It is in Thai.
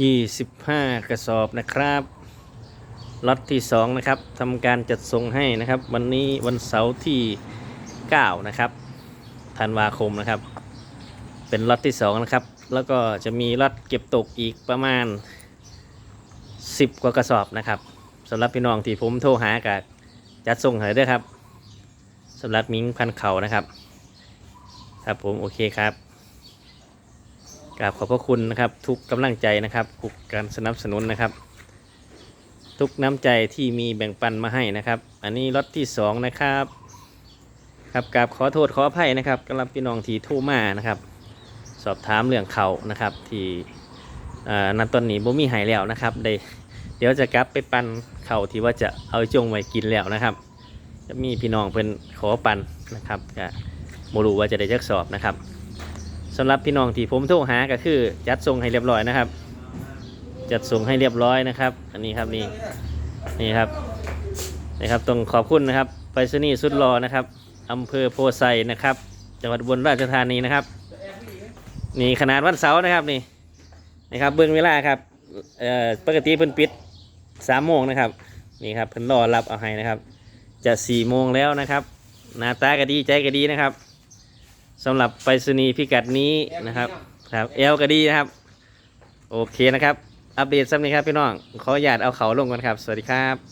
25 กระสอบนะครับล็อตที่ 2 นะครับทำการจัดส่งให้นะครับ วันนี้วันเสาร์ที่ 9 นะครับธันวาคมนะครับ เป็นล็อตที่ 2 นะครับ แล้วก็จะมีล็อตเก็บตกอีกประมาณ 10 กว่ากระสอบนะครับสำหรับพี่น้องที่ผมโทรหากับจัดส่งให้ด้วยครับสำหรับมิงพันเขานะครับ ครับผมโอเคครับ กราบขอบพระคุณนะครับ ทุกกำลังใจนะครับทุกการสนับสนุนนะครับ ทุกน้ำใจที่มีแบ่งปันมาให้นะครับ อันนี้ล็อตที่สองนะครับครับกราบขอโทษขออภัยนะครับกำลังพี่น้องที่โทรมานะครับ สอบถามเรื่องเขานะครับ ที่นันตอนนี้บ่มีหายแล้วนะครับได้เดี๋ยวจะกลับไปปันเขาที่ว่าจะเอาจงไว้กินแล้วนะครับ จะมีพี่น้องเพิ่นขอปันนะครับก็บ่รู้ว่าจะได้จักสอบนะครับ สำหรับพี่น้องที่ผมโทรหาก็คือ จัดส่งให้เรียบร้อยนะครับ จัดส่งให้เรียบร้อยนะครับ อันนี้ครับนี่นี่ครับนี่ครับต้องขอบคุณนะครับไปรษณีย์สุดรอนะครับอำเภอโพไซนะครับจังหวัดอุบลราชธานีนะครับ นี่ขนาดวันเสาร์นะครับนี่นะครับเบื้องเวลาครับเอ่อปกติเพิ่นปิดสามโมงนะครับนี่ครับเพิ่นรอรับเอาให้นะครับ จะสี่โมงแล้วนะครับหน้าตาก็ดีใจก็ดีนะครับ สำหรับไปรษณีย์พิกัดนี้นะครับครับเอลก็ดีนะครับ โอเคนะครับ อัปเดตสักนิดครับพี่น้อง ขออนุญาตเอาเขาลงก่อนครับ สวัสดีครับ